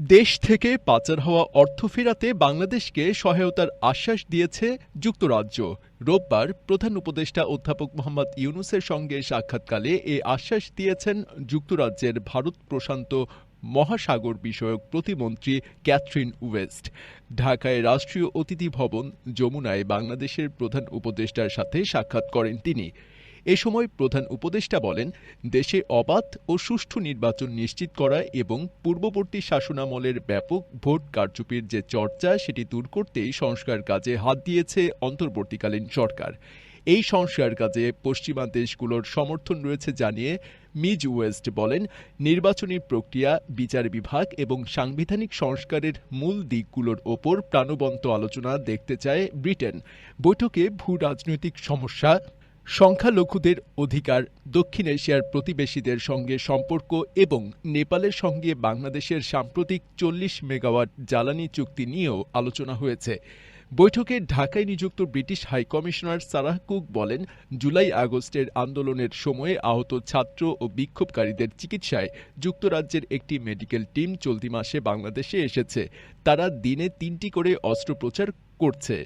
দেশ থেকে পাচার হওয়া অর্থ ফেরাতে বাংলাদেশকে সহায়তার আশ্বাস দিয়েছে যুক্তরাজ্য। রোববার প্রধান উপদেষ্টা অধ্যাপক মোহাম্মদ ইউনুসের সঙ্গে সাক্ষাৎকালে এ আশ্বাস দিয়েছেন যুক্তরাজ্যের ভারত প্রশান্ত মহাসাগর বিষয়ক প্রতিমন্ত্রী ক্যাথরিন ওয়েস্ট। ঢাকায় রাষ্ট্রীয় অতিথি ভবন, যমুনায় বাংলাদেশের প্রধান উপদেষ্টার সাথে সাক্ষাৎ করেন তিনি। এ সময় প্রধান উপদেষ্টা বলেন, দেশে অবাধ ও সুষ্ঠু নির্বাচন নিশ্চিত করা এবং পূর্ববর্তী শাসনামলের ব্যাপক ভোট কারচুপির যে চর্চা, সেটি দূর করতেই সংস্কার কাজে হাত দিয়েছে অন্তর্বর্তীকালীন সরকার। এই সংস্কার কাজে পশ্চিমা দেশগুলোর সমর্থন রয়েছে জানিয়ে মিজ ওয়েস্ট বলেন, নির্বাচনী প্রক্রিয়া, বিচার বিভাগ এবং সাংবিধানিক সংস্কারের মূল দিকগুলোর ওপর প্রাণবন্ত আলোচনা দেখতে চায় ব্রিটেন। বৈঠকে ভূ রাজনৈতিক সমস্যা সংখ্যালঘুদের অধিকার দক্ষিণ এশিয়ার প্রতিবেশীদের সঙ্গে সম্পর্ক এবং নেপালের সঙ্গে বাংলাদেশের সাম্প্রতিক চল্লিশ মেগাওয়াট জ্বালানি চুক্তি নিয়েও আলোচনা হয়েছে। বৈঠকে ঢাকায় নিযুক্ত ব্রিটিশ হাইকমিশনার সারাহ কুক বলেন, জুলাই আগস্টের আন্দোলনের সময়ে আহত ছাত্র ও বিক্ষোভকারীদের চিকিৎসায় যুক্তরাজ্যের একটি মেডিকেল টিম চলতি মাসে বাংলাদেশে এসেছে। তারা দিনে তিনটি করে অস্ত্রোপচার করছে।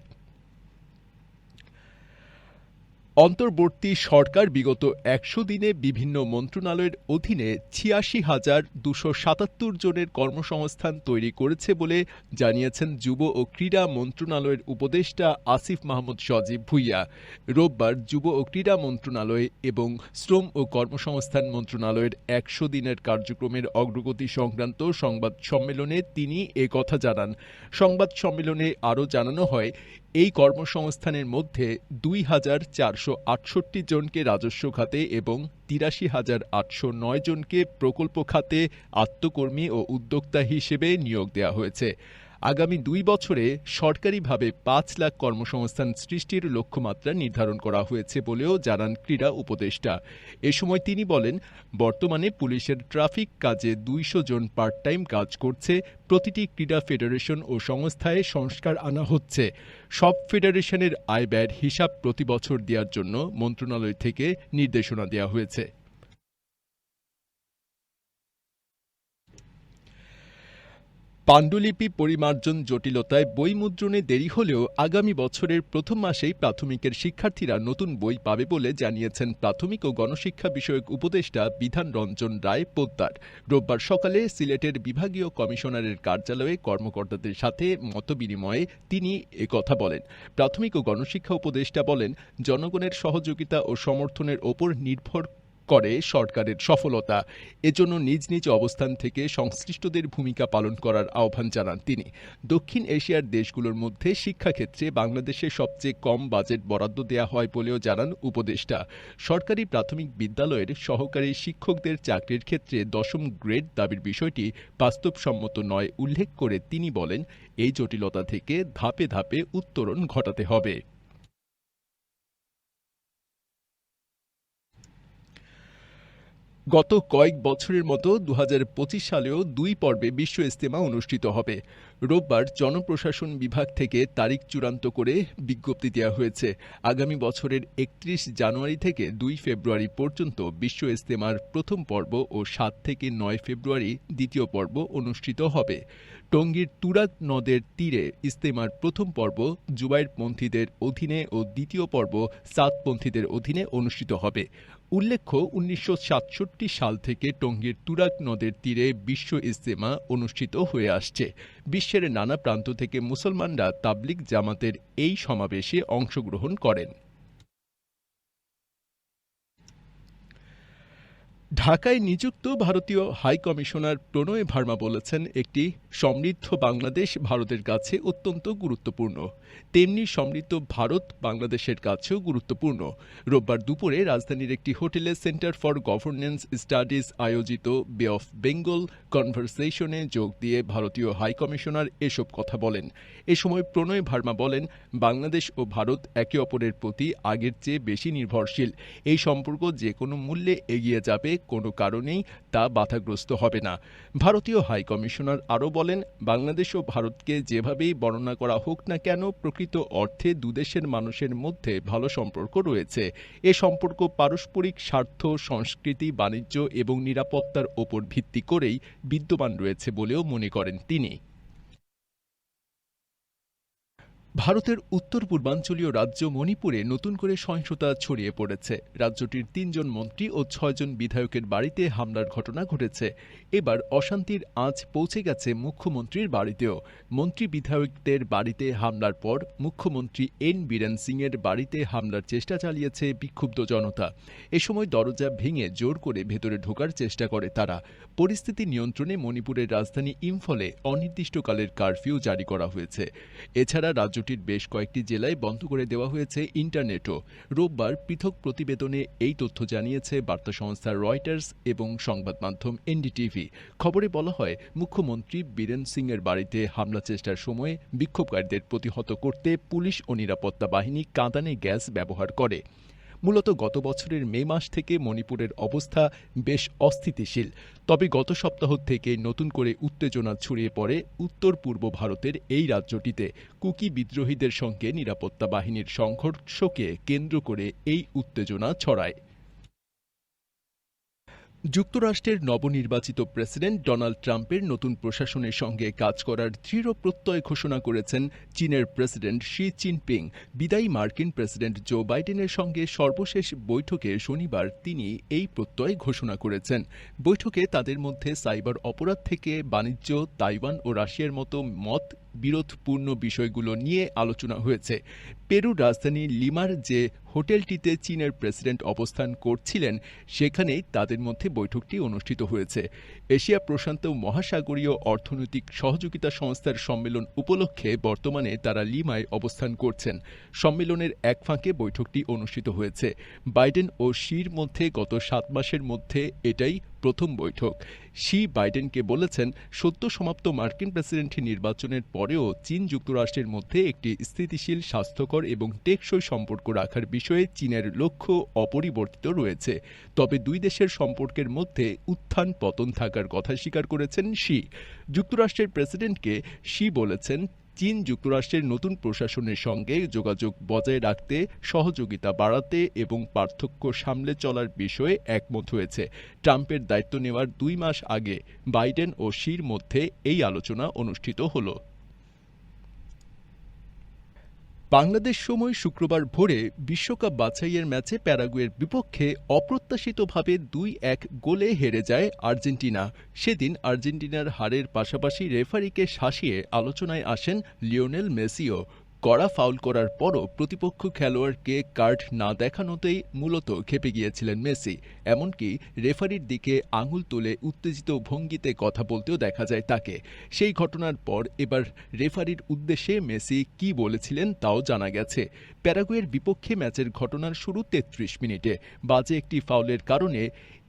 অন্তর্বর্তী সরকার বিগত একশো দিনে বিভিন্ন মন্ত্রণালয়ের অধীনে ছিয়াশি হাজার দুশো সাতাত্তর জনের কর্মসংস্থান তৈরি করেছে বলে জানিয়েছেন যুব ও ক্রীড়া মন্ত্রণালয়ের উপদেষ্টা আসিফ মাহমুদ সজীব ভুইয়া। রোববার যুব ও ক্রীড়া মন্ত্রণালয় এবং শ্রম ও কর্মসংস্থান মন্ত্রণালয়ের একশো দিনের কার্যক্রমের অগ্রগতি সংক্রান্ত সংবাদ সম্মেলনে তিনি কথা জানান। সংবাদ সম্মেলনে আরও জানানো হয় এই কর্মসংস্থানের মধ্যে দুই হাজার চারশো আটষট্টি জনকে রাজস্ব খাতে এবং তিরাশি হাজার আটশো নয় জনকে প্রকল্প খাতে আত্মকর্মী ও উদ্যোক্তা হিসেবে নিয়োগ দেওয়া হয়েছে। আগামী দুই বছরে সরকারিভাবে পাঁচ লাখ কর্মসংস্থান সৃষ্টির লক্ষ্যমাত্রা নির্ধারণ করা হয়েছে বলেও জানান ক্রীড়া উপদেষ্টা। এ সময় তিনি বলেন, বর্তমানে পুলিশের ট্রাফিক কাজে দুইশো জন পার্ট টাইম কাজ করছে, প্রতিটি ক্রীড়া ফেডারেশন ও সংস্থায় সংস্কার আনা হচ্ছে। সব ফেডারেশনের আয় ব্যয়ের হিসাব প্রতি বছর দেওয়ার জন্য মন্ত্রণালয় থেকে নির্দেশনা দেওয়া হয়েছে। পাণ্ডুলিপি পরিমার্জন জটিলতায় বই মুদ্রণে দেরি হলেও আগামী বছরের প্রথম মাসেই প্রাথমিকের শিক্ষার্থীরা নতুন বই পাবে বলে জানিয়েছেন প্রাথমিক ও গণশিক্ষা বিষয়ক উপদেষ্টা বিধান রঞ্জন রায় পোদ্দার। রোববার সকালে সিলেটের বিভাগীয় কমিশনারের কার্যালয়ে কর্মকর্তাদের সাথে মতবিনিময়ে তিনি কথা বলেন। প্রাথমিক ও গণশিক্ষা উপদেষ্টা বলেন, জনগণের সহযোগিতা ও সমর্থনের ওপর নির্ভর করে সরকারের সফলতা। এজন্য নিজ নিজ অবস্থান থেকে সংশ্লিষ্টদের ভূমিকা পালন করার আহ্বান জানান তিনি। দক্ষিণ এশিয়ার দেশগুলোর মধ্যে শিক্ষাক্ষেত্রে বাংলাদেশে সবচেয়ে কম বাজেট বরাদ্দ দেওয়া হয় বলেও জানান উপদেষ্টা। সরকারি প্রাথমিক বিদ্যালয়ের সহকারী শিক্ষকদের চাকরির ক্ষেত্রে দশম গ্রেড দাবির বিষয়টি বাস্তবসম্মত নয়, উল্লেখ করে তিনি বলেন, এই জটিলতা থেকে ধাপে ধাপে উত্তরণ ঘটাতে হবে। গত কয়েক বছরের মতো দু হাজার পঁচিশ সালেও দুই পর্বে বিশ্ব ইস্তেমা অনুষ্ঠিত হবে। রোববার জনপ্রশাসন বিভাগ থেকে তারিখ চূড়ান্ত করে বিজ্ঞপ্তি দেওয়া হয়েছে। আগামী বছরের একত্রিশ জানুয়ারি থেকে দুই ফেব্রুয়ারি পর্যন্ত বিশ্ব ইস্তেমার প্রথম পর্ব ও সাত থেকে নয় ফেব্রুয়ারি দ্বিতীয় পর্ব অনুষ্ঠিত হবে। টঙ্গীর তুরাগ নদের তীরে ইস্তেমার প্রথম পর্ব জুবাইরপন্থীদের অধীনে ও দ্বিতীয় পর্ব সাতপন্থীদের অধীনে অনুষ্ঠিত হবে। উল্লেখ্য, উনিশশো সাতষট্টি সাল থেকে টঙ্গীর তুরাগ নদের তীরে বিশ্ব ইজতেমা অনুষ্ঠিত হয়ে আসছে। বিশ্বের নানা প্রান্ত থেকে মুসলমানরা তাবলিগ জামাতের এই সমাবেশে অংশগ্রহণ করেন। ঢাকায় নিযুক্ত ভারতীয় হাই কমিশনার প্রণয় ভার্মা বলেছেন, একটি সমৃদ্ধ বাংলাদেশ ভারতের কাছে অত্যন্ত গুরুত্বপূর্ণ। তেমনি সমৃদ্ধ ভারত বাংলাদেশের কাছেও গুরুত্বপূর্ণ। রোববার দুপুরে রাজধানীর একটি হোটেলে সেন্টার ফর গভর্নেন্স স্টাডিজ আয়োজিত বে অফ বেঙ্গল কনভারসেশনে যোগ দিয়ে ভারতীয় হাই কমিশনার এসব কথা বলেন। এ সময় প্রণয় ভার্মা বলেন, বাংলাদেশ ও ভারত একে অপরের প্রতি আগের চেয়ে বেশি নির্ভরশীল। এই সম্পর্ক যে কোনো মূল্যে এগিয়ে যাবে কোনো কারণেই তা বাধাগ্রস্ত হবে না। ভারতীয় হাই কমিশনার আরও বলেন, বাংলাদেশ ও ভারতকে যেভাবেই বর্ণনা করা হোক না কেন, প্রকৃত অর্থে দুদেশের মানুষের মধ্যে ভালো সম্পর্ক রয়েছে। এ সম্পর্ক পারস্পরিক স্বার্থ, সংস্কৃতি, বাণিজ্য এবং নিরাপত্তার ওপর ভিত্তি করেই বিদ্যমান রয়েছে বলেও মনে করেন তিনি। ভারতের উত্তর পূর্বাঞ্চলীয় রাজ্য মণিপুরে নতুন করে সহিংসতা ছড়িয়ে পড়েছে। রাজ্যটির তিনজন মন্ত্রী ও ছয়জন বিধায়কের বাড়িতে হামলার ঘটনা ঘটেছে। এবার অশান্তির আঁচ পৌঁছে গেছে মুখ্যমন্ত্রীর বাড়িতেও। মন্ত্রী বিধায়কদের বাড়িতে হামলার পর মুখ্যমন্ত্রী এন বীরেন সিংয়ের বাড়িতে হামলার চেষ্টা চালিয়েছে বিক্ষুব্ধ জনতা। এ সময় দরজা ভেঙে জোর করে ভেতরে ঢোকার চেষ্টা করে তারা। পরিস্থিতি নিয়ন্ত্রণে মণিপুরের রাজধানী ইম্ফলে অনির্দিষ্টকালের কারফিউ জারি করা হয়েছে। এছাড়া রাজ্যটির বেশ কয়েকটি জেলায় বন্ধ করে দেওয়া হয়েছে ইন্টারনেটও। রোববার পৃথক প্রতিবেদনে এই তথ্য জানিয়েছে বার্তা সংস্থা রয়টার্স এবং সংবাদ মাধ্যম এনডিটিভি। খবরে বলা হয়, মুখ্যমন্ত্রী বীরেন সিংয়ের বাড়িতে হামলা চেষ্টার সময় বিক্ষোভকারীদের প্রতিহত করতে পুলিশ ও নিরাপত্তা বাহিনী কাঁদানে গ্যাস ব্যবহার করে। মূলত গত বছরের মে মাস থেকে মণিপুরের অবস্থা বেশ অস্থিতিশীল। তবে গত সপ্তাহ থেকে নতুন করে উত্তেজনা ছড়িয়ে পড়ে উত্তর পূর্ব ভারতের এই রাজ্যটিতে। কুকি বিদ্রোহীদের সঙ্গে নিরাপত্তা বাহিনীর সংঘর্ষকে কেন্দ্র করে এই উত্তেজনা ছড়ায়। যুক্তরাষ্ট্রের নবনির্বাচিত প্রেসিডেন্ট ডোনাল্ড ট্রাম্পের নতুন প্রশাসনের সঙ্গে কাজ করার দৃঢ় প্রত্যয় ঘোষণা করেছেন চীনের প্রেসিডেন্ট শি চিনপিং বিদায়ী মার্কিন প্রেসিডেন্ট জো বাইডেনের সঙ্গে সর্বশেষ বৈঠকে শনিবার তিনি এই প্রত্যয় ঘোষণা করেছেন। বৈঠকে তাদের মধ্যে সাইবার অপরাধ থেকে বাণিজ্য, তাইওয়ান ও রাশিয়ার মতো মত বিরোধপূর্ণ বিষয়গুলো নিয়ে আলোচনা হয়েছে। পেরুর রাজধানী লিমার যে হোটেলটিতে চীনের প্রেসিডেন্ট অবস্থান করছিলেন, সেখানেই তাদের মধ্যে বৈঠকটি অনুষ্ঠিত হয়েছে। এশিয়া প্রশান্ত মহাসাগরীয় অর্থনৈতিক সহযোগিতা সংস্থার সম্মেলন উপলক্ষে বর্তমানে তারা লিমায় অবস্থান করছেন। সম্মেলনের এক ফাঁকে বৈঠকটি অনুষ্ঠিত হয়েছে। বাইডেন ও শির মধ্যে গত সাত মাসের মধ্যে এটাই প্রথম বৈঠক। শি বাইডেনকে বলেছেন, সদ্য সমাপ্ত মার্কিন প্রেসিডেন্ট নির্বাচনের পরেও চীন যুক্তরাষ্ট্রের মধ্যে একটি স্থিতিশীল, স্বাস্থ্যকর এবং টেকসই সম্পর্ক রাখার বিষয়ে চীনের লক্ষ্য অপরিবর্তিত রয়েছে। তবে দুই দেশের সম্পর্কের মধ্যে উত্থান পতন থাকার কথা স্বীকার করেছেন শি। যুক্তরাষ্ট্রের প্রেসিডেন্টকে শি বলেছেন চীন যুক্তরাষ্ট্রের নতুন প্রশাসনের সঙ্গে যোগাযোগ বজায় রাখতে, সহযোগিতা বাড়াতে এবং পার্থক্য সামলে চলার বিষয়ে একমত হয়েছে। ট্রাম্পের দায়িত্ব নেওয়ার দুই মাস আগে বাইডেন ও শির মধ্যে এই আলোচনা অনুষ্ঠিত হলো। বাংলাদেশ সময় শুক্রবার ভোরে বিশ্বকাপ বাছাইয়ের ম্যাচে প্যারাগুয়ের বিপক্ষে অপ্রত্যাশিতভাবে দুই এক গোলে হেরে যায় আর্জেন্টিনা। সেদিন আর্জেন্টিনার হারের পাশাপাশি রেফারিকে শাসিয়ে আলোচনায় আসেন লিওনেল মেসিও। কড়া ফাউল করার পরও প্রতিপক্ষ খেলোয়াড়কে কার্ড না দেখানোতেই মূলত খেপে গিয়েছিলেন মেসি। এমনকি রেফারির দিকে আঙুল তুলে উত্তেজিত ভঙ্গিতে কথা বলতেও দেখা যায় তাকে। সেই ঘটনার পর এবার রেফারির উদ্দেশ্যে মেসি কি বলেছিলেন তাও জানা গেছে। প্যারাগুয়ের বিপক্ষে ম্যাচের ঘটনার শুরু তেত্রিশ মিনিটে। বাজে একটি ফাউলের কারণে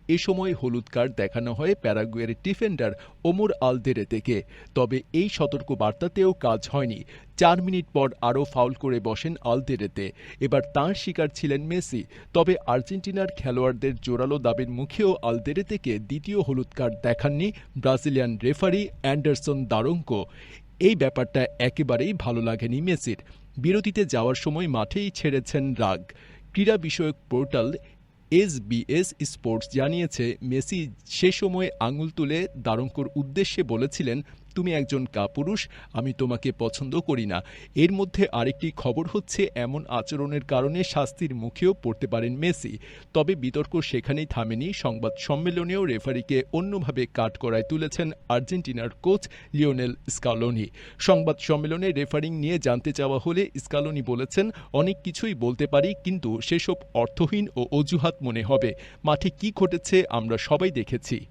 এ সময় হলুদ কার্ড দেখানো হয় প্যারাগুয়ের ডিফেন্ডার ওমর আলদেরেতেকে তবে এই সতর্ক বার্তাতেও কাজ হয়নি। চার মিনিট পর আরও ফাউল করে বসেন আলদেরেতে এবার তাঁর শিকার ছিলেন মেসি। তবে আর্জেন্টিনার খেলোয়াড়দের জোরালো দাবির মুখেও আলদেরেতেকে দ্বিতীয় হলুদ কার্ড দেখাননি ব্রাজিলিয়ান রেফারি অ্যান্ডারসন দারঙ্কো এই ব্যাপারটা একেবারেই ভালো লাগেনি মেসির। বিরতিতে যাওয়ার সময় মাঠেই ছেড়েছেন রাগ। ক্রীড়া বিষয়ক পোর্টাল এসবিএস স্পোর্টস জানিয়েছে মেসি সে সময় আঙুল তুলে দারঙ্কর উদ্দেশ্যে বলেছিলেন তুমি একজন কাপুরুষ, আমি তোমাকে পছন্দ করি না। এর মধ্যে আরেকটি খবর হচ্ছে, এমন আচরণের কারণে শাস্তির মুখেও পড়তে পারেন মেসি। তবে বিতর্ক সেখানেই থামেনি। সংবাদ সম্মেলনেও রেফারিকে অন্যভাবে কাট করায় তুলেছেন আর্জেন্টিনার কোচ লিওনেল স্কালোনি। সংবাদ সম্মেলনে রেফারিং নিয়ে জানতে চাওয়া হলে স্কালোনি বলেছেন, অনেক কিছুই বলতে পারি, কিন্তু সেসব অর্থহীন ও অজুহাত মনে হবে। মাঠে কি ঘটেছে, আমরা সবাই দেখেছি।